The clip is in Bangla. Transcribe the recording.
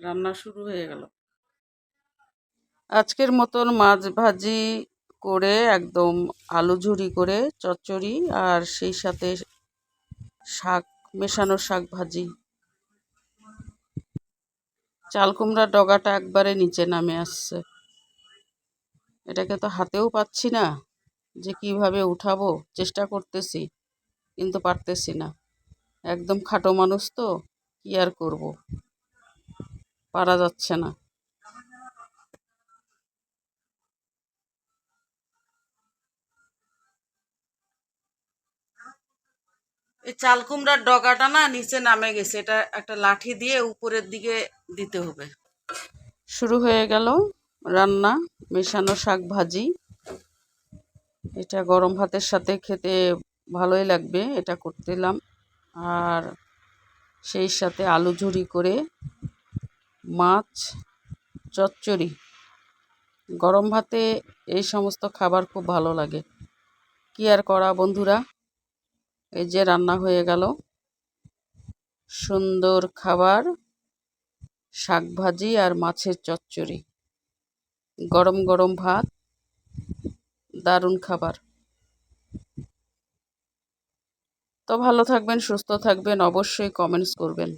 রান্না শুরু হয়ে গেল। আজকের মতন মাছ ভাজি করে একদম আলু ঝুরি করে চচ্চড়ি আর সেই সাথে শাক, মেশানো শাক ভাজি। চাল কুমড়ার ডগাটা একবারে নিচে নামে আসছে। এটাকে তো হাতেও পাচ্ছি না যে কীভাবে উঠাবো, চেষ্টা করতেছি কিন্তু পারতেছি না। একদম খাটো মানুষ তো, কি আর করব? পারা যাচ্ছে না। এই চাল কুমড়ার ডগাটা না নিচে নামে গেছে এটা একটা লাঠি দিয়ে উপরের দিকে দিতে হবে। শুরু হয়ে গেল রান্না মেশানো শাক ভাজি। এটা গরম ভাতের সাথে খেতে ভালোই লাগবে এটা করতেলাম আর সেই সাথে আলু ঝুরি করে মাছ, চচ্চড়ি। গরম ভাতে এই সমস্ত খাবার খুব ভালো লাগে। কি আর করা বন্ধুরা? এই যে রান্না হয়ে গেল। সুন্দর খাবার, শাক ভাজি আর মাছের চচ্চড়ি। গরম গরম ভাত, দারুণ খাবার। তো ভালো থাকবেন, সুস্থ থাকবেন, অবশ্যই কমেন্টস করবেন।